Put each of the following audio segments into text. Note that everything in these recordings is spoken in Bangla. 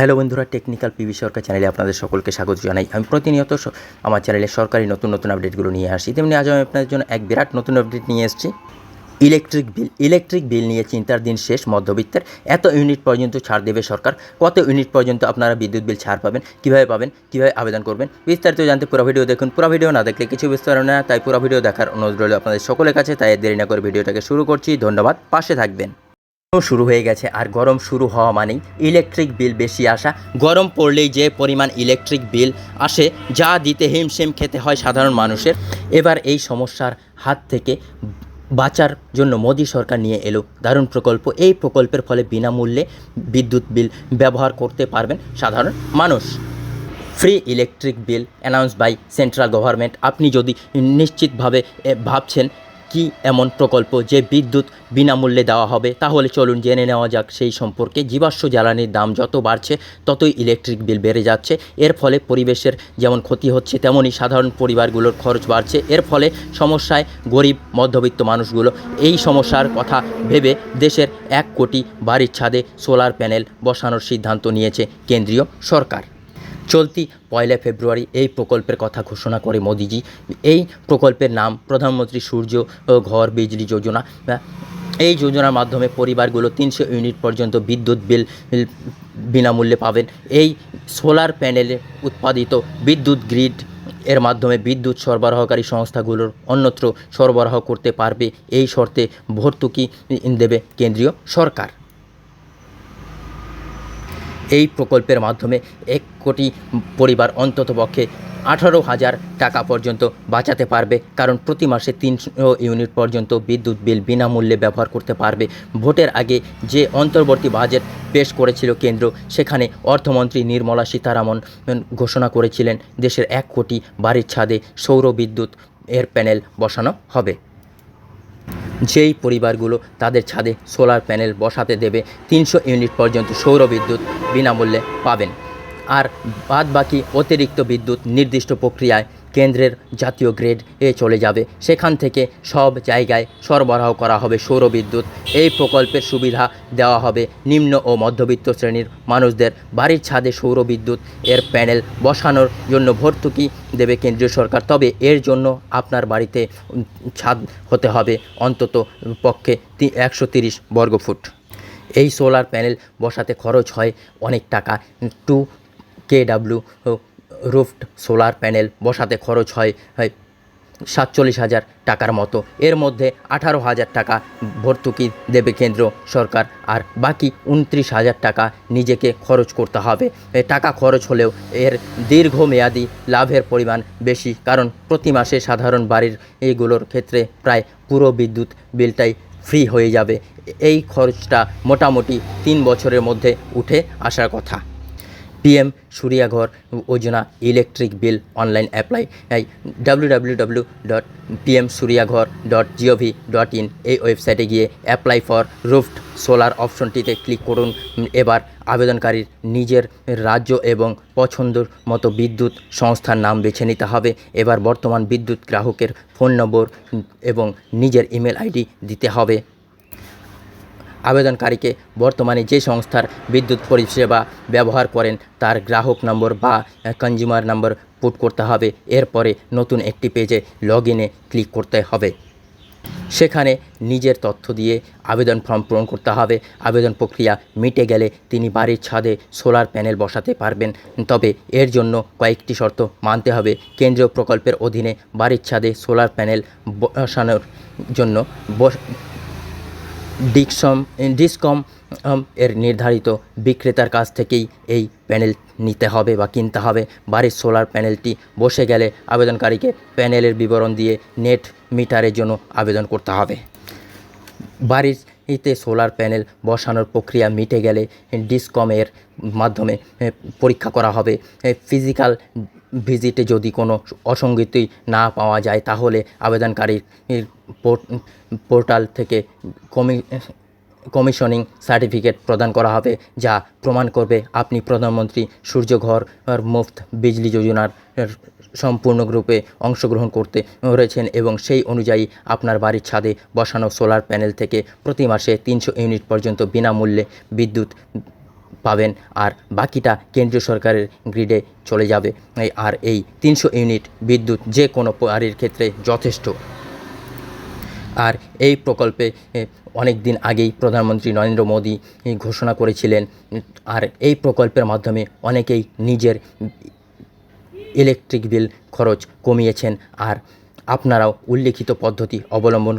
হ্যালো বন্ধুরা, টেকনিক্যাল পিভি সরকার চ্যানেলে আপনাদের সকলকে স্বাগত জানাই। আমি প্রতিনিয়ত আমার চ্যানেলে সরকারি নতুন নতুন আপডেটগুলো নিয়ে আসি। তেমনি আজ আমি আপনাদের জন্য এক বিরাট নতুন আপডেট নিয়ে এসেছি। ইলেকট্রিক বিল ইলেকট্রিক বিল নিয়ে চিন্তার দিন শেষ, মধ্যবিত্তের। এত ইউনিট পর্যন্ত ছাড় দেবে সরকার? কত ইউনিট পর্যন্ত আপনারা বিদ্যুৎ বিল ছাড় পাবেন? কীভাবে পাবেন? কীভাবে আবেদন করবেন? বিস্তারিত জানতে পুরো ভিডিও দেখুন। পুরো ভিডিও না দেখলে কিছু পারবেন না, তাই পুরো ভিডিও দেখার অনুরোধ রইল আপনাদের সকলের কাছে। তাই দেরি না করে ভিডিওটাকে শুরু করছি। ধন্যবাদ। পাশে থাকবেন। শুরু হয়ে গেছে, আর গরম শুরু হওয়া মানেই ইলেকট্রিক বিল বেশি আসা। গরম পড়লেই যে পরিমাণ ইলেকট্রিক বিল আসে, যা দিতে হিমশিম খেতে হয় সাধারণ মানুষের। এবার এই সমস্যার হাত থেকে বাঁচার জন্য মোদী সরকার নিয়ে এলো দারুণ প্রকল্প। এই প্রকল্পের ফলে বিনামূল্যে বিদ্যুৎ বিল ব্যবহার করতে পারবেন সাধারণ মানুষ। Free electric bill announce by central government আপনি যদি নিশ্চিতভাবে ভাবছেন কি এমন প্রকল্প যে বিদ্যুৎ বিনামূল্যে দেওয়া হবে? তাহলে চলুন জেনে নেওয়া যাক সেই সম্পর্কে। জীবাশ্ম জ্বালানির দাম যত বাড়ছে, ততই ইলেকট্রিক বিল বেড়ে যাচ্ছে। এর ফলে পরিবেশের যেমন ক্ষতি হচ্ছে, তেমনই সাধারণ পরিবারগুলোর খরচ বাড়ছে। এর ফলে সমস্যায় গরিব, মধ্যবিত্ত মানুষগুলো এই সমস্যার কথা ভেবে দেশের এক কোটি বাড়ির ছাদে সোলার প্যানেল বসানোর সিদ্ধান্ত নিয়েছে কেন্দ্রীয় সরকার। চলতি পয়লা ফেব্রুয়ারি এই প্রকল্পের কথা ঘোষণা করে মোদিজি। এই প্রকল্পের নাম প্রধানমন্ত্রী সূর্য ঘর বিজলি যোজনা। এই যোজনার মাধ্যমে পরিবারগুলো তিনশো ইউনিট পর্যন্ত বিদ্যুৎ বিল বিনামূল্যে পাবেন। এই সোলার প্যানেলে উৎপাদিত বিদ্যুৎ গ্রিড এর মাধ্যমে বিদ্যুৎ সরবরাহকারী সংস্থাগুলোর অন্যত্র সরবরাহ করতে পারবে। এই শর্তে ভর্তুকি দেবে কেন্দ্রীয় সরকার। এই প্রকল্পের মাধ্যমে এক কোটি পরিবার অন্ততপক্ষে আঠারো হাজার টাকা পর্যন্ত বাঁচাতে পারবে, কারণ প্রতি মাসে তিনশো ইউনিট পর্যন্ত বিদ্যুৎ বিল বিনামূল্যে ব্যবহার করতে পারবে। ভোটের আগে যে অন্তর্বর্তী বাজেট পেশ করেছিল কেন্দ্র, সেখানে অর্থমন্ত্রী নির্মলা সীতারামন ঘোষণা করেছিলেন, দেশের এক কোটি বাড়ির ছাদে সৌর বিদ্যুৎ এর প্যানেল বসানো হবে। যেই পরিবারগুলো তাদের ছাদে সোলার প্যানেল বসাতে দেবে, তিনশো ইউনিট পর্যন্ত সৌর বিদ্যুৎ বিনামূল্যে পাবেন। আর বাদ বাকি অতিরিক্ত বিদ্যুৎ নির্দিষ্ট প্রক্রিয়ায় কেন্দ্রের জাতীয় গ্রেড এ চলে যাবে। সেখান থেকে সব জায়গায় সরবরাহ করা হবে সৌর বিদ্যুৎ এই প্রকল্পের সুবিধা দেওয়া হবে নিম্ন ও মধ্যবিত্ত শ্রেণির মানুষদের। বাড়ির ছাদে সৌর বিদ্যুৎ এর প্যানেল বসানোর জন্য ভর্তুকি দেবে কেন্দ্রীয় সরকার। তবে এর জন্য আপনার বাড়িতে ছাদ হতে হবে অন্তত পক্ষে একশো তিরিশ বর্গফুট এই সোলার প্যানেল বসাতে খরচ হয় অনেক টাকা। Two K roofed solar panel বসাতে খরচ হয় হয় সাতচল্লিশ হাজার টাকার মতো। এর মধ্যে আঠারো হাজার টাকা ভর্তুকি দেবে কেন্দ্র সরকার আর বাকি উনত্রিশ হাজার টাকা নিজেকে খরচ করতে হবে। টাকা খরচ হলেও এর দীর্ঘমেয়াদী লাভের পরিমাণ বেশি, কারণ প্রতি মাসে সাধারণ বাড়ির এইগুলোর ক্ষেত্রে প্রায় পুরো বিদ্যুৎ বিলটাই ফ্রি হয়ে যাবে। এই খরচটা মোটামুটি তিন বছরের মধ্যে উঠে আসার কথা। PM Surya Ghar Yojana electric bill online apply W W W dot PM Surya Ghar dot G O V dot in এই ওয়েবসাইটে গিয়ে অ্যাপ্লাই ফর রুফড সোলার অপশনটিতে ক্লিক করুন। এবার আবেদনকারীর নিজের রাজ্য এবং পছন্দর মতো বিদ্যুৎ সংস্থার নাম বেছে নিতে হবে। এবার বর্তমান বিদ্যুৎ গ্রাহকের ফোন নম্বর এবং নিজের ইমেল আইডি দিতে হবে। আবেদনকারীকে বর্তমানে যে সংস্থার বিদ্যুৎ পরিষেবা ব্যবহার করেন তার গ্রাহক নম্বর বা কনজিউমার নম্বর পুট করতে হবে। এরপরে নতুন একটি পেজে লগ ক্লিক করতে হবে। সেখানে নিজের তথ্য দিয়ে আবেদন ফর্ম পূরণ করতে হবে। আবেদন প্রক্রিয়া মিটে গেলে তিনি বাড়ির ছাদে সোলার প্যানেল বসাতে পারবেন। তবে এর জন্য কয়েকটি শর্ত মানতে হবে। কেন্দ্রীয় প্রকল্পের অধীনে বাড়ির ছাদে সোলার প্যানেল বসানোর জন্য ডিকসম ডিসকম এর নির্ধারিত বিক্রেতার কাছ থেকেই এই প্যানেল নিতে হবে বা কিনতে হবে। বাড়ির সোলার প্যানেলটি বসে গেলে আবেদনকারীকে প্যানেলের বিবরণ দিয়ে নেট মিটারের জন্য আবেদন করতে হবে। বাড়িতে সোলার প্যানেল বসানোর প্রক্রিয়া মিটে গেলে ডিসকমের মাধ্যমে পরীক্ষা করা হবে। ফিজিক্যাল ভিজিটে যদি কোনো অসঙ্গতি না পাওয়া যায়, তাহলে আবেদনকারীর পোর্টাল থেকে কমি, কমিশনিং সার্টিফিকেট প্রদান করা হবে, যা প্রমাণ করবে আপনি প্রধানমন্ত্রী সূর্যঘর মুফত বিজলি যোজনার সম্পূর্ণরূপে অংশগ্রহণ করতে রয়েছেন এবং সেই অনুযায়ী আপনার বাড়ির ছাদে বসানো সোলার প্যানেল থেকে প্রতি মাসে তিনশো ইউনিট পর্যন্ত বিনামূল্যে বিদ্যুৎ পাবেন আর বাকিটা কেন্দ্রীয় সরকারের গ্রিডে চলে যাবে। আর এই তিনশো ইউনিট বিদ্যুৎ যে কোনো বাড়ির ক্ষেত্রে যথেষ্ট। আর এই প্রকল্পে অনেক দিন আগেই প্রধানমন্ত্রী নরেন্দ্র মোদী ঘোষণা করেছিলেন, আর এই প্রকল্পের মাধ্যমে অনেকেই নিজের ইলেকট্রিক বিল খরচ কমিয়েছেন। আর আপনারাও উল্লেখিত পদ্ধতি অবলম্বন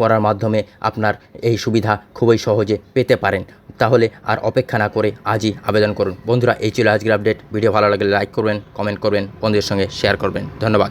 করার মাধ্যমে আপনার এই সুবিধা খুবই সহজে পেতে পারেন। তাহলে আর অপেক্ষা না করে আজই আবেদন করুন। বন্ধুরা, এই ছিল আজকের আপডেট। ভিডিও ভালো লাগলে লাইক করবেন, কমেন্ট করবেন, বন্ধুদের সঙ্গে শেয়ার করবেন। ধন্যবাদ।